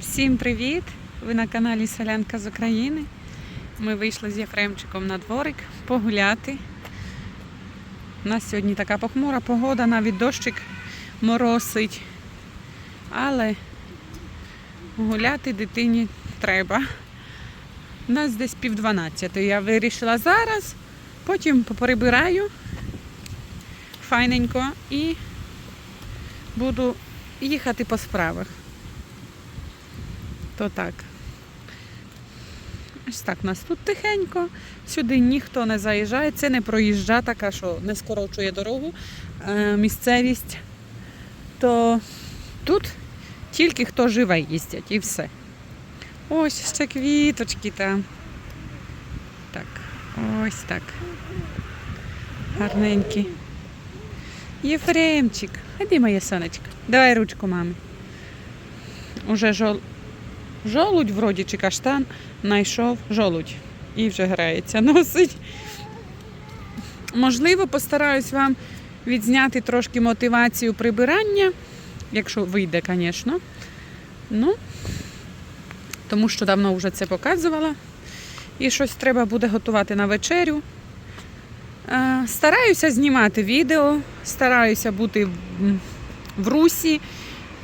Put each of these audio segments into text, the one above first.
Всім привіт! Ви на каналі Селянка з України. Ми вийшли з Єфремчиком на дворик погуляти. У нас сьогодні така похмура погода, навіть дощик моросить. Але гуляти дитині треба. У нас десь пів дванадцятої. Я вирішила зараз, потім поперебираю файненько і буду їхати по справах. То так. Ось так у нас тут тихенько, сюди ніхто не заїжджає, це не проїжджа така, що не скорочує дорогу, е, місцевість. То тут тільки хто живе їздять і все. Ось ще квіточки там. Так, ось так. Гарненькі. Єфремчик, ходи, моє сонечко. Давай ручку мамі. Уже жол... жолудь, вроді, чи каштан, знайшов жолудь. І вже грається, носить. Можливо, постараюсь вам відзняти трошки мотивацію прибирання, якщо вийде, звісно. Ну, тому що давно вже це показувала. І щось треба буде готувати на вечерю. Е, Стараюся знімати відео, стараюся бути в- в русі,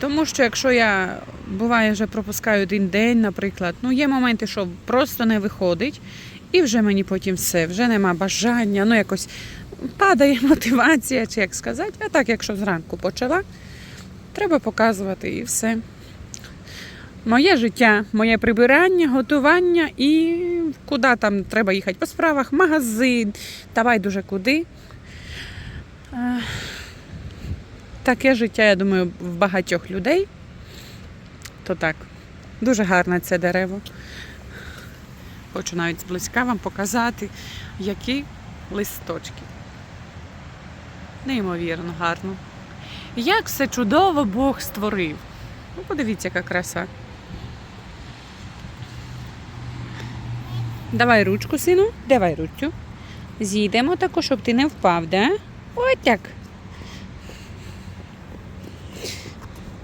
тому що якщо я буває вже пропускаю один день, наприклад, ну є моменти, що просто не виходить, і вже мені потім все, вже нема бажання, ну якось падає мотивація, чи як сказати. А так, якщо зранку почала, треба показувати і все. Моє життя, моє прибирання, готування і куди там треба їхати по справах, магазин, та байдуже куди. Е, Таке життя, я думаю, в багатьох людей. То так, дуже гарне це дерево. Хочу навіть зблизька вам показати, які листочки. Неймовірно гарно. Як все чудово Бог створив. Ну, подивіться, яка краса. Давай ручку, сину, давай ручку. Зійдемо тако, щоб ти не впав, да? Ось так.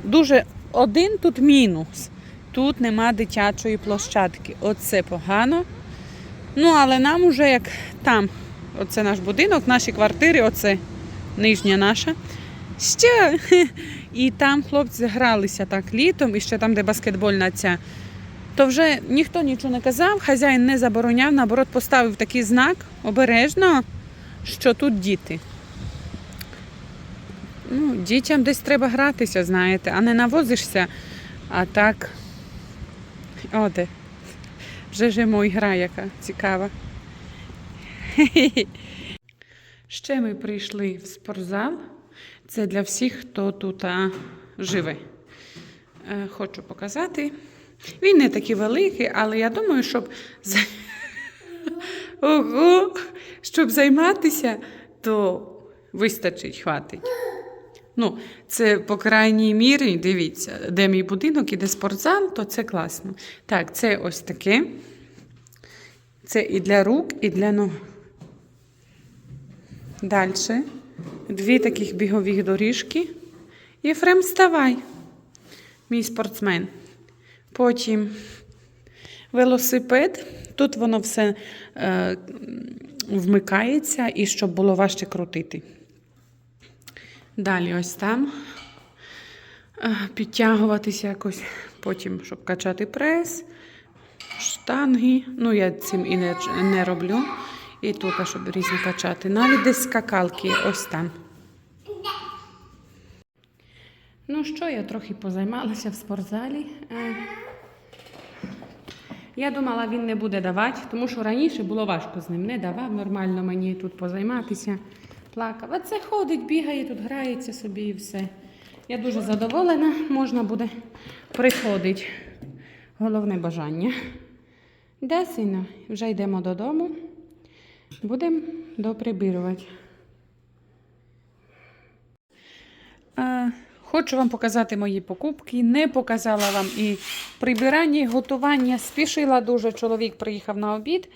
Дуже один тут мінус. Тут нема дитячої площадки. Оце погано. Ну, але нам уже як там, оце наш будинок, наші квартири, оце нижня наша. Ще. І там хлопці гралися так літом, і ще там, де баскетбольна ця. То вже ніхто нічого не казав, хазяїн не забороняв, наоборот, поставив такий знак обережно, що тут діти. Ну, дітям десь треба гратися, знаєте, а не навозишся, а так. О. Вже ж мой гра, яка цікава. Ще ми прийшли в спортзал. Це для всіх, хто тут живе. Е, Хочу показати. Він не такий великий, але я думаю, щоб Ого! щоб займатися, то вистачить, хватить. Ну, це по крайній мірі, дивіться, де мій будинок і де спортзал, то це класно. Так, це ось таке. Це і для рук, і для ног. Далі. Дві таких бігових доріжки. Єфрем, вставай, мій спортсмен. Потім велосипед. Тут воно все е, вмикається і щоб було важче крутити. Далі ось там е, підтягуватися якось, потім, щоб качати прес, штанги. Ну, я цим і не, не роблю. І тут, щоб різні качати. Навіть десь скакалки, ось там. Ну що, я трохи позаймалася в спортзалі. Е, Я думала, він не буде давати, тому що раніше було важко з ним. Не давав нормально мені тут позайматися. Плакав. А це ходить, бігає, тут грається собі і все. Я дуже задоволена, можна буде приходити. Головне бажання. Де, сина? Вже йдемо додому. Будемо доприбирувати. Хочу вам показати мої покупки. Не показала вам і прибирання, і готування. Спішила дуже. Чоловік приїхав на обід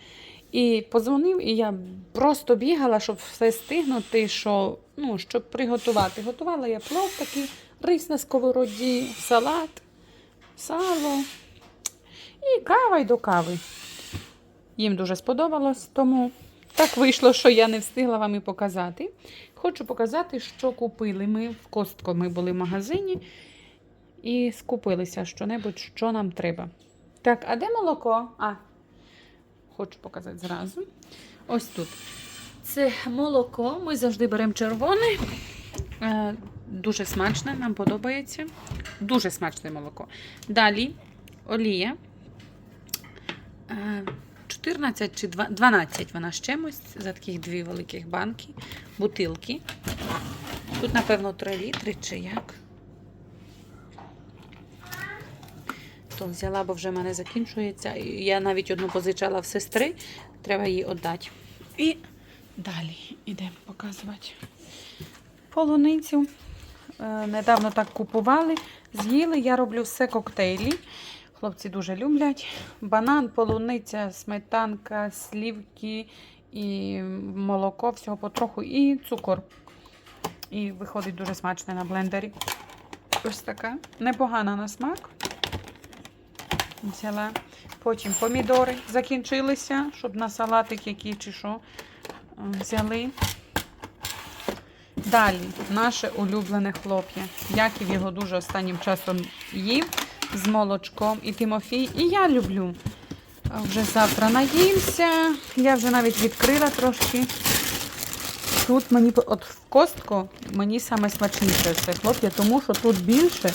і подзвонив, і я просто бігала, щоб все стигнути, що, ну, щоб приготувати. Готувала я плов такий, рис на сковороді, салат. сало і кава й до кави. Їм дуже сподобалось, тому так вийшло, що я не встигла вам і показати. Хочу показати, що купили ми в Костко. Ми були в магазині і скупилися що-небудь, що нам треба. Так, а де молоко? А, хочу показати зразу. Ось тут. Це молоко. Ми завжди беремо червоне. Е, Дуже смачне, нам подобається. Дуже смачне молоко. Далі олія. Е, 14 чи 12 вона з чимось, за таких дві великих банки, бутилки. Тут, напевно, 3 літри чи як. То взяла, бо вже в мене закінчується. Я навіть одну позичала в сестри, треба їй віддати. І далі йдемо показувати полуницю. Е, Недавно так купували, з'їли. Я роблю все коктейлі. Хлопці дуже люблять. Банан, полуниця, сметанка, слівки і молоко, всього потроху, і цукор. І виходить дуже смачне на блендері. Ось така. Непогана на смак. Взяла. Потім помідори закінчилися, щоб на салатик який чи що е, взяли. Далі наше улюблене хлоп'я. Яків його дуже останнім часом їв з молочком і Тимофій. І я люблю. Вже завтра наїмся. Я вже навіть відкрила трошки. Тут мені от в костку мені саме смачніше це хлоп'я, тому що тут більше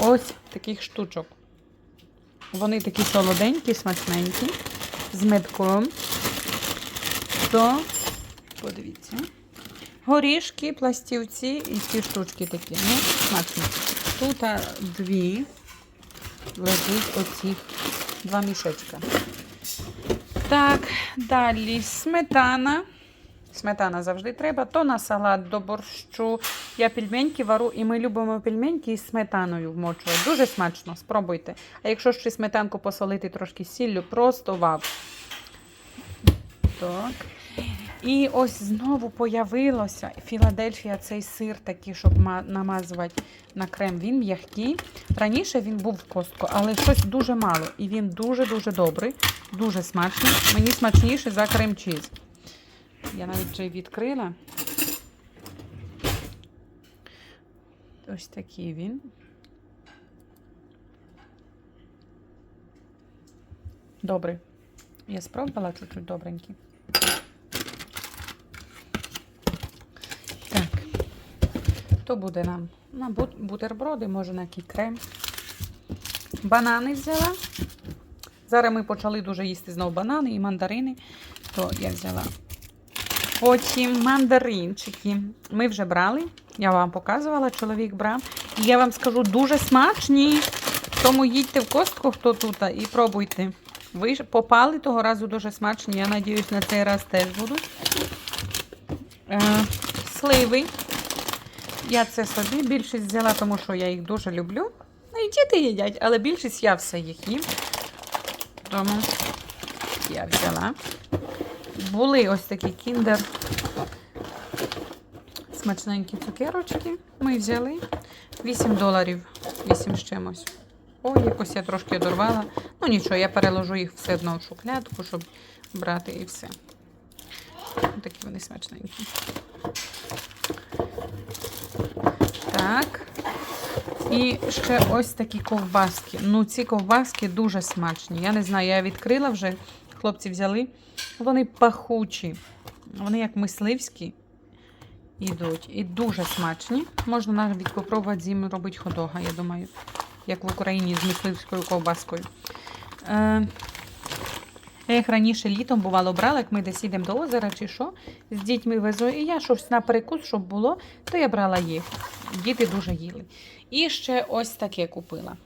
ось таких штучок. Вони такі солоденькі, смачненькі, з медком. То, подивіться. Горішки, пластівці і ці штучки такі. Ну, смачно. Тут дві лежить оці два мішечка. Так, далі сметана. Сметана завжди треба. То на салат до борщу. Я пельменьки вару, і ми любимо пельменьки із сметаною вмочувати. Дуже смачно, спробуйте. А якщо ще сметанку посолити трошки сіллю, просто вау. Так. І ось знову появилося Філадельфія, цей сир такий, щоб намазувати на крем. Він м'який. Раніше він був в костку, але щось дуже мало. І він дуже-дуже добрий, дуже смачний. Мені смачніше за крем-чіз. Я навіть вже відкрила. Ось такий він. Добрий. Я спробувала чуть-чуть добренький. Так. То буде нам на бутерброди, може на який крем. Банани взяла. Зараз ми почали дуже їсти знову банани і мандарини. То я взяла. Потім мандаринчики. Ми вже брали. Я вам показувала, чоловік брав. І я вам скажу, дуже смачні. Тому їдьте в костку, хто тут, і пробуйте. Ви попали того разу дуже смачні. Я надіюсь, на цей раз теж будуть. Е, сливи. Я це собі більшість взяла, тому що я їх дуже люблю. Ну і діти їдять, але більшість я все їх їм. Тому я взяла. Були ось такі кіндер. Смачненькі цукерочки. Ми взяли 8 доларів, 8 з чимось. Ой, якось я трошки одорвала. Ну нічого, я переложу їх все одно в шухлядку, щоб брати і все. Такі вони смачненькі. Так. І ще ось такі ковбаски. Ну, ці ковбаски дуже смачні. Я не знаю, я відкрила вже, хлопці взяли. Вони пахучі. Вони як мисливські йдуть. І дуже смачні. Можна навіть попробувати з робити ходога, я думаю, як в Україні з мисливською ковбаскою. Е, я їх раніше літом бувало брала, як ми десь їдемо до озера чи що, з дітьми везу, і я щось на перекус, щоб було, то я брала їх. Діти дуже їли. І ще ось таке купила.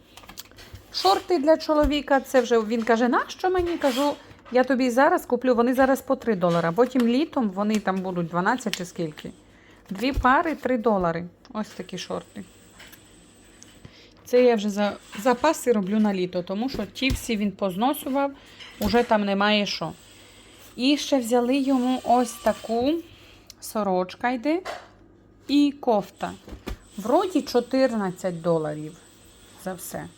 Шорти для чоловіка, це вже він каже, нащо мені? Кажу, я тобі зараз куплю, вони зараз по 3 долара. Потім літом вони там будуть 12 чи скільки. Дві пари 3 долари. Ось такі шорти. Це я вже за запаси роблю на літо, тому що ті всі він позносував, уже там немає що. І ще взяли йому ось таку сорочка йде і кофта. Вроді 14 доларів за все.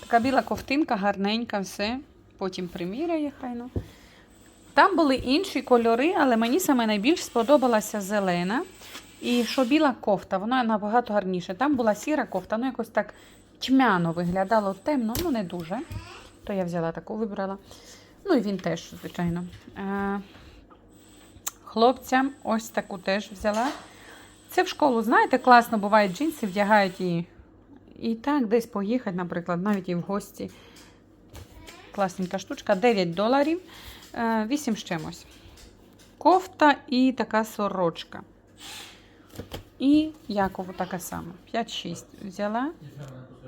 Така біла ковтинка, гарненька, все. Потім приміряє хай ну. Там були інші кольори, але мені саме найбільш сподобалася зелена. І що біла кофта, вона набагато гарніша. Там була сіра кофта, ну якось так тьмяно виглядало темно, ну не дуже. То я взяла таку, вибрала. Ну і він теж, звичайно. Е, Хлопцям ось таку теж взяла. Це в школу, знаєте, класно буває, джинси вдягають і, і так десь поїхати, наприклад, навіть і в гості. Класненька штучка, 9 доларів, е, 8 з чимось. Кофта і така сорочка. І Якову така сама. 5-6 взяла.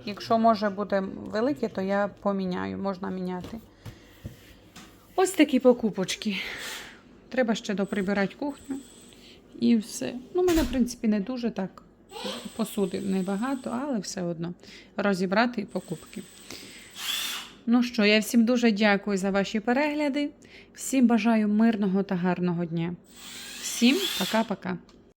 Якщо може буде велике, то я поміняю, можна міняти. Ось такі покупочки. Треба ще доприбирати кухню. І все. Ну, мене, в принципі, не дуже так. Посуди небагато, але все одно розібрати покупки. Ну що, я всім дуже дякую за ваші перегляди. Всім бажаю мирного та гарного дня. Всім пока-пока.